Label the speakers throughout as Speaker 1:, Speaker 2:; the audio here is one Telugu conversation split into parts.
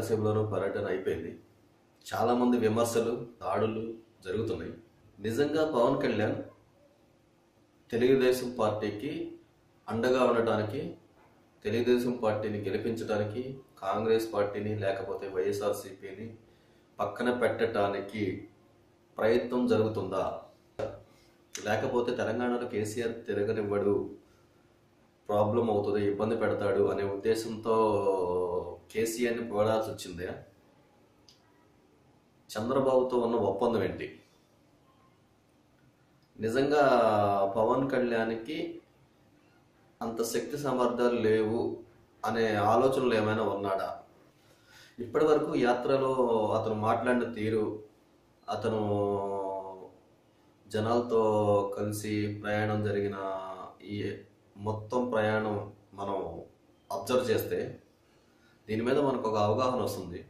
Speaker 1: రాయలసీమలోనూ పర్యటన అయిపోయింది. చాలామంది విమర్శలు దాడులు జరుగుతున్నాయి. నిజంగా పవన్ కళ్యాణ్ తెలుగుదేశం పార్టీకి అండగా ఉండటానికి తెలుగుదేశం పార్టీని గెలిపించడానికి కాంగ్రెస్ పార్టీని లేకపోతే వైఎస్ఆర్సీపీని పక్కన పెట్టడానికి ప్రయత్నం జరుగుతుందా? లేకపోతే తెలంగాణలో కేసీఆర్ తిరగనివ్వడు ప్రాబ్లం అవుతుంది ఇబ్బంది పెడతాడు అనే ఉద్దేశంతో కేసీఆర్ని పోడాల్సి వచ్చిందే. చంద్రబాబుతో ఉన్న ఒప్పందం ఏంటి? నిజంగా పవన్ కళ్యాణ్కి అంత శక్తి సామర్థ్యాలు లేవు అనే ఆలోచనలు ఏమైనా ఉన్నాడా? ఇప్పటి వరకు యాత్రలో అతను మాట్లాడిన తీరు అతను జనాలతో కలిసి ప్రయాణం జరిగిన ఈ మొత్తం ప్రయాణం మనం అబ్జర్వ్ చేస్తే దీని మీద మనకు ఒక అవగాహన వస్తుంది.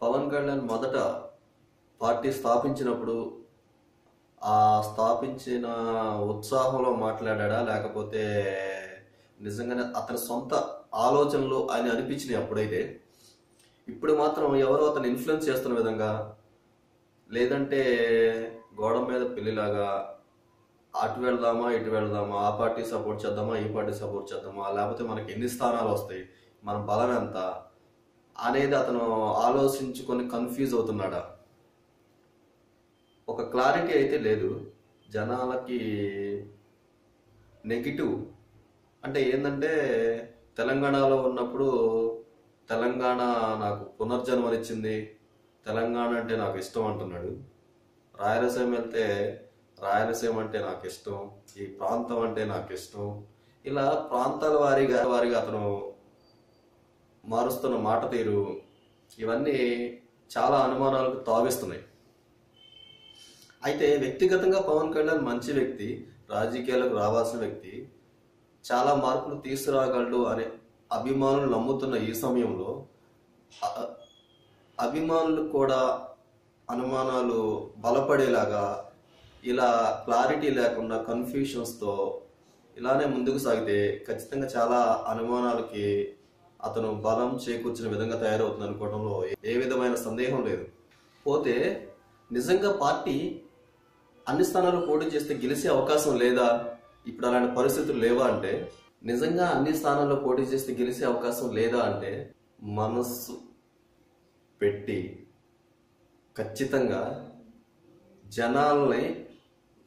Speaker 1: పవన్ కళ్యాణ్ మొదట పార్టీ స్థాపించినప్పుడు ఆ స్థాపించిన ఉత్సాహంలో మాట్లాడా లేకపోతే నిజంగానే అతని సొంత ఆలోచనలు ఆయన అనిపించినాయి అప్పుడైతే? ఇప్పుడు మాత్రం ఎవరో అతను ఇన్ఫ్లుయెన్స్ చేస్తున్న విధంగా లేదంటే గోడ మీద పెళ్ళిలాగా అటు వెళ్దామా ఇటు వెళ్దామా ఆ పార్టీ సపోర్ట్ చేద్దామా ఈ పార్టీ సపోర్ట్ చేద్దామా లేకపోతే మనకి ఎన్ని స్థానాలు వస్తాయి మన బలం ఎంత అనేది అతను ఆలోచించుకొని కన్ఫ్యూజ్ అవుతున్నాడా? ఒక క్లారిటీ అయితే లేదు. జనాలకి నెగిటివ్ అంటే ఏంటంటే తెలంగాణలో ఉన్నప్పుడు తెలంగాణ నాకు పునర్జన్మనిచ్చింది తెలంగాణ అంటే నాకు ఇష్టం అంటున్నాడు. రాయలసీమ వెళ్తే రాయలసీమ అంటే నాకు ఇష్టం ఈ ప్రాంతం అంటే నాకు ఇష్టం ఇలా ప్రాంతాల వారీగా వారిగా అతను మారుస్తున్న మాట తీరు ఇవన్నీ చాలా అనుమానాలకు తావిస్తున్నాయి. అయితే వ్యక్తిగతంగా పవన్ కళ్యాణ్ మంచి వ్యక్తి రాజకీయాలకు రావాల్సిన వ్యక్తి చాలా మార్పులు తీసుకురాగలడు అనే అభిమానులు నమ్ముతున్న ఈ సమయంలో అ- అభిమానులు కూడా అనుమానాలు బలపడేలాగా ఇలా క్లారిటీ లేకుండా కన్ఫ్యూషన్స్తో ఇలానే ముందుకు సాగితే ఖచ్చితంగా చాలా అనుమానాలకి అతను బలం చేకూర్చిన విధంగా తయారవుతుంది అనుకోవడంలో ఏ విధమైన సందేహం లేదు. పోతే నిజంగా పార్టీ అన్ని స్థానాల్లో పోటీ చేస్తే గెలిచే అవకాశం లేదా? ఇప్పుడు అలాంటి పరిస్థితులు లేవా అంటే నిజంగా అన్ని స్థానాల్లో పోటీ చేస్తే గెలిచే అవకాశం లేదా అంటే మనస్సు పెట్టి ఖచ్చితంగా జనాల్ని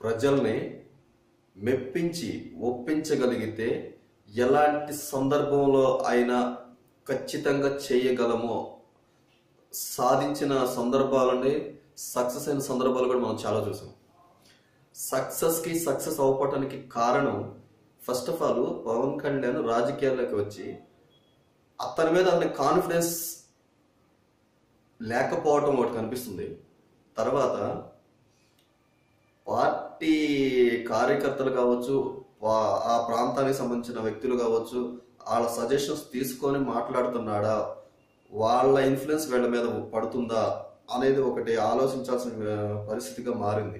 Speaker 1: ప్రజల్ని మెప్పించి ఒప్పించగలిగితే ఎలాంటి సందర్భంలో అయినా ఖచ్చితంగా చేయగలమో సాధించిన సందర్భాలని సక్సెస్ అయిన సందర్భాలు కూడా మనం చాలా చూసాం. సక్సెస్కి సక్సెస్ అవ్వటానికి కారణం first of all Pawan Kalyan రాజకీయాల్లోకి వచ్చి అతని మీద అతని కాన్ఫిడెన్స్ లేకపోవటం ఒకటి కనిపిస్తుంది. తర్వాత పార్టీ కార్యకర్తలు కావచ్చు వా- ఆ ప్రాంతానికి సంబంధించిన వ్యక్తులు కావచ్చు వాళ్ళ సజెషన్స్ తీసుకొని మాట్లాడుతున్నాడా వాళ్ళ ఇన్ఫ్లుయెన్స్ వీళ్ళ మీద పడుతుందా అనేది ఒకటి ఆలోచించాల్సిన పరిస్థితిగా మారింది.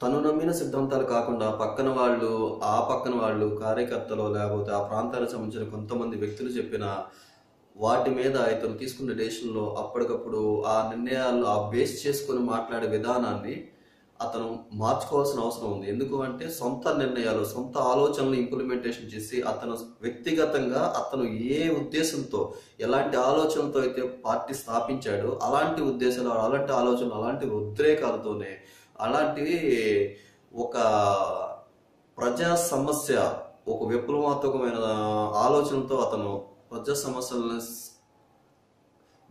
Speaker 1: తను నమ్మిన సిద్ధాంతాలు కాకుండా పక్కన వాళ్ళు ఆ పక్కన వాళ్ళు కార్యకర్తలు లేకపోతే ఆ ప్రాంతానికి సంబంధించిన కొంతమంది వ్యక్తులు చెప్పిన వాటి మీద ఇతను తీసుకున్న డెసిషన్లో అప్పటికప్పుడు ఆ నిర్ణయాలు ఆ బేస్ చేసుకొని మాట్లాడే విధానాన్ని అతను మార్చుకోవాల్సిన అవసరం ఉంది. ఎందుకు అంటే సొంత నిర్ణయాలు సొంత ఆలోచనలు ఇంప్లిమెంటేషన్ చేసి అతను వ్యక్తిగతంగా అతను ఏ ఉద్దేశంతో ఎలాంటి ఆలోచనతో అయితే పార్టీ స్థాపించాడో అలాంటి ఉద్దేశాలు అలాంటి ఆలోచనలు అలాంటి ఉద్రేకాలతోనే అలాంటివి ఒక ప్రజా సమస్య ఒక విప్లవాత్మకమైన ఆలోచనతో అతను ప్రజా సమస్యలను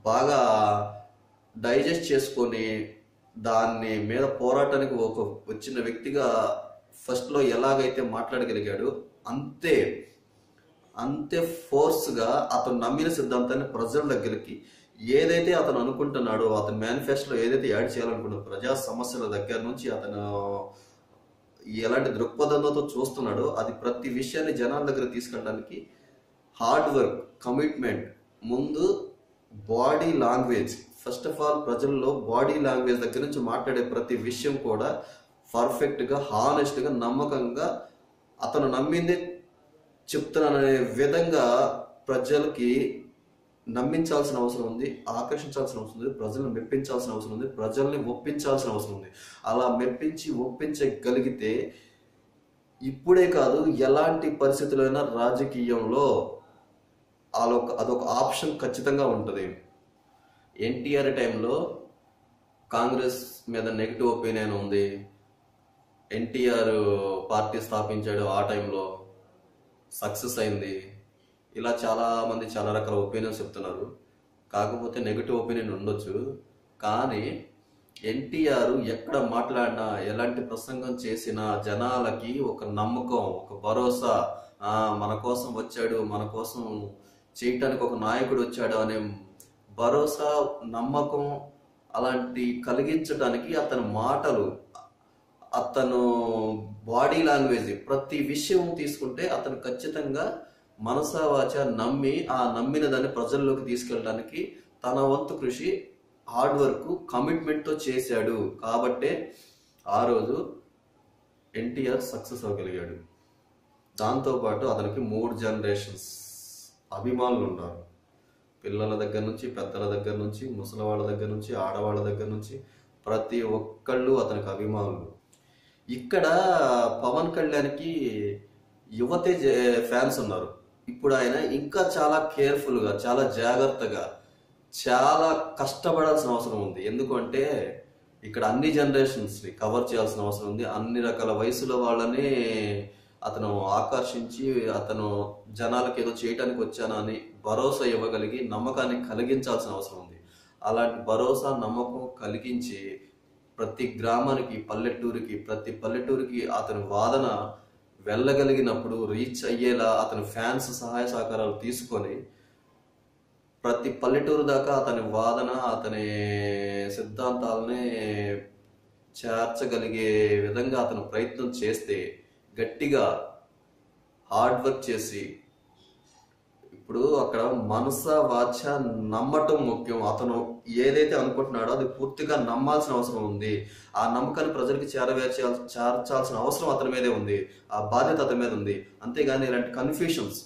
Speaker 1: బాగా డైజెస్ట్ చేసుకొని దాన్ని మీద పోరాటానికి ఒక వచ్చిన వ్యక్తిగా ఫస్ట్లో ఎలాగైతే మాట్లాడగలిగాడు అంతే అంతే ఫోర్స్గా అతను నమ్మిన సిద్ధాంతాన్ని ప్రజల దగ్గరికి ఏదైతే అతను అనుకుంటున్నాడో అతని మేనిఫెస్టోలో ఏదైతే యాడ్ చేయాలనుకున్నాడో ప్రజా సమస్యల దగ్గర నుంచి అతను ఎలాంటి దృక్పథంతో చూస్తున్నాడో అది ప్రతి విషయాన్ని జనాల దగ్గర తీసుకెళ్ళడానికి హార్డ్ వర్క్ కమిట్మెంట్ ముందు body language first of all ప్రజల్లో బాడీ లాంగ్వేజ్ దగ్గర నుంచి మాట్లాడే ప్రతి విషయం కూడా పర్ఫెక్ట్గా హానెస్ట్గా నమ్మకంగా అతను నమ్మింది చెప్తున్నాననే విధంగా ప్రజలకి నమ్మించాల్సిన అవసరం ఉంది ఆకర్షించాల్సిన అవసరం ఉంది ప్రజలను మెప్పించాల్సిన అవసరం ఉంది ప్రజల్ని ఒప్పించాల్సిన అవసరం ఉంది. అలా మెప్పించి ఒప్పించగలిగితే ఇప్పుడే కాదు ఎలాంటి పరిస్థితులైనా రాజకీయంలో అదొక అదొక ఆప్షన్ ఖచ్చితంగా ఉంటుంది. ఎన్టీఆర్ టైంలో కాంగ్రెస్ మీద నెగిటివ్ ఒపీనియన్ ఉంది. ఎన్టీఆర్ పార్టీ స్థాపించాడు ఆ టైంలో. సక్సెస్ అయింది. ఇలా చాలామంది చాలా రకాల ఒపీనియన్స్ చెప్తున్నారు. కాకపోతే నెగిటివ్ ఒపీనియన్ ఉండొచ్చు. కానీ ఎన్టీఆర్ ఎక్కడ మాట్లాడినా ఎలాంటి ప్రసంగం చేసినా జనాలకి ఒక నమ్మకం ఒక భరోసా మన కోసం వచ్చాడు మన కోసం చేయటానికి ఒక నాయకుడు వచ్చాడు అనే భరోసా నమ్మకం అలాంటి కలిగించడానికి అతని మాటలు అతను బాడీ లాంగ్వేజ్ ప్రతి విషయం తీసుకుంటే అతను ఖచ్చితంగా మనసావాచ నమ్మి ఆ నమ్మిన దాన్ని ప్రజల్లోకి తీసుకెళ్ళడానికి తన వంతు కృషి హార్డ్ వర్క్ కమిట్మెంట్తో చేశాడు. కాబట్టే ఆ రోజు ఎన్టీఆర్ సక్సెస్ అవ్వగలిగాడు. దాంతోపాటు అతనికి మూడు జనరేషన్స్ అభిమానులు ఉన్నారు. పిల్లల దగ్గర నుంచి పెద్దల దగ్గర నుంచి ముసలి వాళ్ళ దగ్గర నుంచి ఆడవాళ్ళ దగ్గర నుంచి ప్రతి ఒక్కళ్ళు అతనికి అభిమానులు. ఇక్కడ పవన్ కళ్యాణ్కి యువతే ఫ్యాన్స్ ఉన్నారు. ఇప్పుడు ఆయన ఇంకా చాలా కేర్ఫుల్గా చాలా జాగ్రత్తగా చాలా కష్టపడాల్సిన అవసరం ఉంది. ఎందుకంటే ఇక్కడ అన్ని జనరేషన్స్ని కవర్ చేయాల్సిన అవసరం ఉంది. అన్ని రకాల వయసుల వాళ్ళని అతను ఆకర్షించి అతను జనాలకు ఏదో చేయటానికి వచ్చానా అని భరోసా ఇవ్వగలిగి నమ్మకాన్ని కలిగించాల్సిన అవసరం ఉంది. అలాంటి భరోసా నమ్మకం కలిగించి ప్రతి గ్రామానికి పల్లెటూరికి ప్రతి పల్లెటూరికి అతని వాదన వెళ్ళగలిగినప్పుడు రీచ్ అయ్యేలా అతని ఫ్యాన్స్ సహాయ సహకారాలు తీసుకొని ప్రతి పల్లెటూరు దాకా అతని వాదన అతని సిద్ధాంతాలని చేర్చగలిగే విధంగా అతను ప్రయత్నం చేస్తే గట్టిగా హార్డ్ వర్క్ చేసి ఇప్పుడు అక్కడ మనస వాచ నమ్మటం ముఖ్యం. అతను ఏదైతే అనుకుంటున్నాడో అది పూర్తిగా నమ్మాల్సిన అవసరం ఉంది. ఆ నమ్మకాన్ని ప్రజలకి చేరవేర్చాల్ చేర్చాల్సిన అవసరం అతని మీదే ఉంది. ఆ బాధ్యత అతని మీద ఉంది. అంతేగాని ఇలాంటి కన్ఫ్యూషన్స్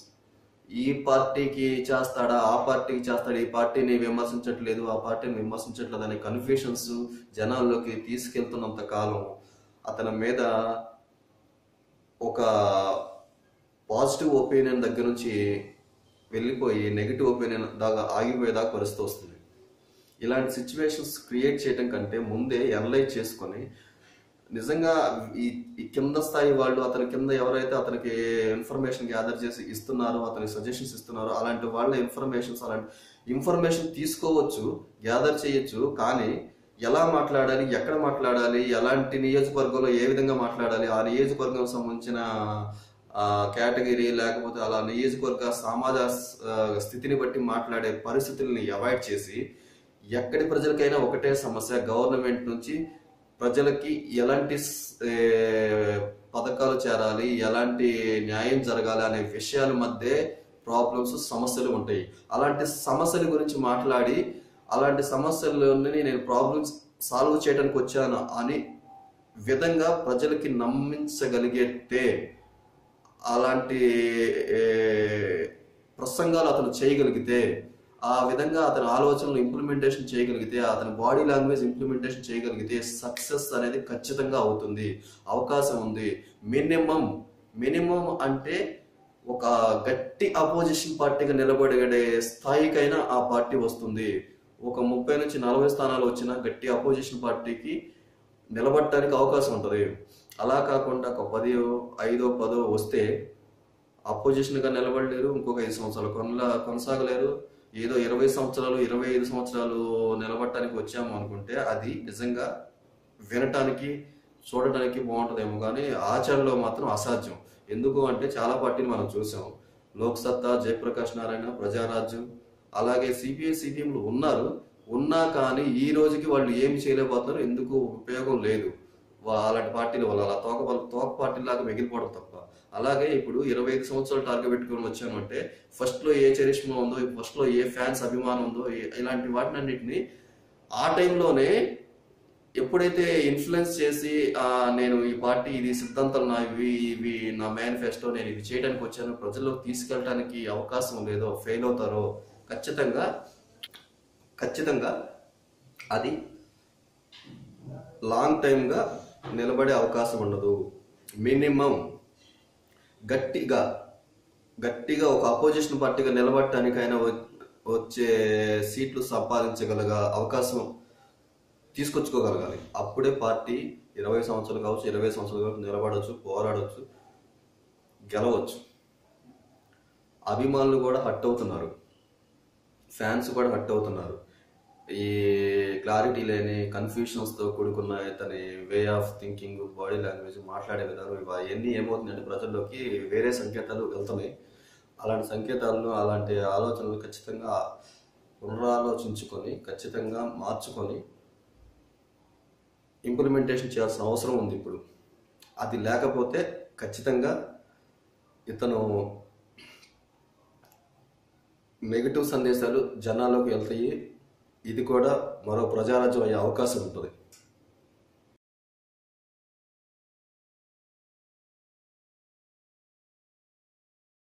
Speaker 1: ఈ పార్టీకి చేస్తాడా ఆ పార్టీకి చేస్తాడా ఈ పార్టీని విమర్శించట్లేదు ఆ పార్టీని విమర్శించట్లేదు అనే కన్ఫ్యూషన్స్ జనాల్లోకి తీసుకెళ్తున్నంత కాలం అతని మీద ఒక పాజిటివ్ ఒపీనియన్ దగ్గర నుంచి వెళ్ళిపోయి నెగిటివ్ ఒపీనియన్ దాకా ఆగిపోయేదాకా పరిస్థితి వస్తుంది. ఇలాంటి సిచ్యువేషన్స్ క్రియేట్ చేయడం కంటే ముందే అనలైజ్ చేసుకొని నిజంగా ఈ ఈ కింద స్థాయి వాళ్ళు అతని కింద ఎవరైతే అతనికి ఇన్ఫర్మేషన్ గ్యాదర్ చేసి ఇస్తున్నారో అతనికి సజెషన్స్ ఇస్తున్నారో అలాంటి వాళ్ళ ఇన్ఫర్మేషన్స్ అలాంటి ఇన్ఫర్మేషన్ తీసుకోవచ్చు గ్యాదర్ చేయొచ్చు కానీ ఎలా మాట్లాడాలి ఎక్కడ మాట్లాడాలి ఎలాంటి నియోజకవర్గంలో ఏ విధంగా మాట్లాడాలి ఆ నియోజకవర్గం సంబంధించిన కేటగిరీ లేకపోతే అలా నియోజకవర్గ సమాజ స్థితిని బట్టి మాట్లాడే పరిస్థితుల్ని అవాయిడ్ చేసి ఎక్కడి ప్రజలకైనా ఒకటే సమస్య గవర్నమెంట్ నుంచి ప్రజలకి ఎలాంటి పథకాలు చేరాలి ఎలాంటి న్యాయం జరగాలి అనే విషయాల మధ్య ప్రాబ్లమ్స్ సమస్యలు ఉంటాయి. అలాంటి సమస్యల గురించి మాట్లాడి అలాంటి సమస్యలని నేను ప్రాబ్లమ్స్ సాల్వ్ చేయడానికి వచ్చాను అని విధంగా ప్రజలకి నమ్మించగలిగితే అలాంటి ప్రసంగాలు అతను చేయగలిగితే ఆ విధంగా అతని ఆలోచనలు ఇంప్లిమెంటేషన్ చేయగలిగితే అతని బాడీ లాంగ్వేజ్ ఇంప్లిమెంటేషన్ చేయగలిగితే సక్సెస్ అనేది ఖచ్చితంగా అవుతుంది అవకాశం ఉంది. మినిమం మినిమం అంటే ఒక గట్టి అపోజిషన్ పార్టీగా నిలబడే స్థాయికైనా ఆ పార్టీ వస్తుంది. ఒక ముప్పై నుంచి నలభై స్థానాలు వచ్చిన గట్టి అపోజిషన్ పార్టీకి నిలబడటానికి అవకాశం ఉంటుంది. అలా కాకుండా ఒక పది ఐదో పదో వస్తే అపోజిషన్గా నిలబడలేరు ఇంకొక ఐదు సంవత్సరాలు. కొనలా కొనసాగలేరు. ఏదో ఇరవై సంవత్సరాలు ఇరవై ఐదు సంవత్సరాలు నిలబడటానికి వచ్చాము అనుకుంటే అది నిజంగా వినటానికి చూడటానికి బాగుంటుందేమో కానీ ఆచరణలో మాత్రం అసాధ్యం. ఎందుకు అంటే చాలా పార్టీని మనం చూసాం. లోక్సత్తా జయప్రకాష్ నారాయణ ప్రజారాజ్యం అలాగే సిపిఐ సిపిఎంలు ఉన్నారు. ఉన్నా కానీ ఈ రోజుకి వాళ్ళు ఏమి చేయలేకపోతున్నారు ఎందుకు ఉపయోగం లేదు. అలాంటి పార్టీల వల్ల అలా తోక వల్ల తోక పార్టీలాగా మిగిలిపోవడం తప్ప. అలాగే ఇప్పుడు ఇరవై ఐదు సంవత్సరాలు టార్గెట్ పెట్టుకొని వచ్చాను అంటే ఫస్ట్లో ఏ చరిష్మా ఉందో ఫస్ట్లో ఏ ఫ్యాన్స్ అభిమానం ఉందో ఇలాంటి వాటిని అన్నింటినీ ఆ టైంలోనే ఎప్పుడైతే ఇన్ఫ్లుయెన్స్ చేసి నేను ఈ పార్టీ ఇది సిద్ధాంతాలు నా ఇవి ఇవి నా మేనిఫెస్టో నేను ఇవి చేయడానికి వచ్చాను ప్రజల్లోకి తీసుకెళ్ళడానికి అవకాశం లేదో ఫెయిల్ అవుతారో ఖచ్చితంగా ఖచ్చితంగా అది లాంగ్ టైమ్గా నిలబడే అవకాశం ఉండదు. మినిమం గట్టిగా గట్టిగా ఒక అపోజిషన్ పార్టీగా నిలబడటానికైనా వచ్చే సీట్లు సంపాదించగలగ అవకాశం తీసుకొచ్చుకోగలగాలి. అప్పుడే పార్టీ ఇరవై సంవత్సరాలు కావచ్చు ఇరవై సంవత్సరాలు కావచ్చు నిలబడవచ్చు పోరాడవచ్చు గెలవచ్చు. అభిమానులు కూడా హట్ అవుతున్నారు. ఫ్యాన్స్ కూడా హట్ అవుతున్నారు. ఈ క్లారిటీ లేని కన్ఫ్యూషన్స్తో కూడుకున్న ఇతని way of thinking body language మాట్లాడే విధానం ఇవన్నీ ఏమవుతుందంటే ప్రజల్లోకి వేరే సంకేతాలు వెళ్తున్నాయి. అలాంటి సంకేతాలను అలాంటి ఆలోచనలు ఖచ్చితంగా పునరాలోచించుకొని ఖచ్చితంగా మార్చుకొని ఇంప్లిమెంటేషన్ చేయాల్సిన అవసరం ఉంది ఇప్పుడు. అది లేకపోతే ఖచ్చితంగా ఇతను నెగిటివ్ సందేశాలు జనాల్లోకి వెళ్తాయి. ఇది కూడా మరో ప్రజారాజ్యం అయ్యే అవకాశం ఉంటుంది.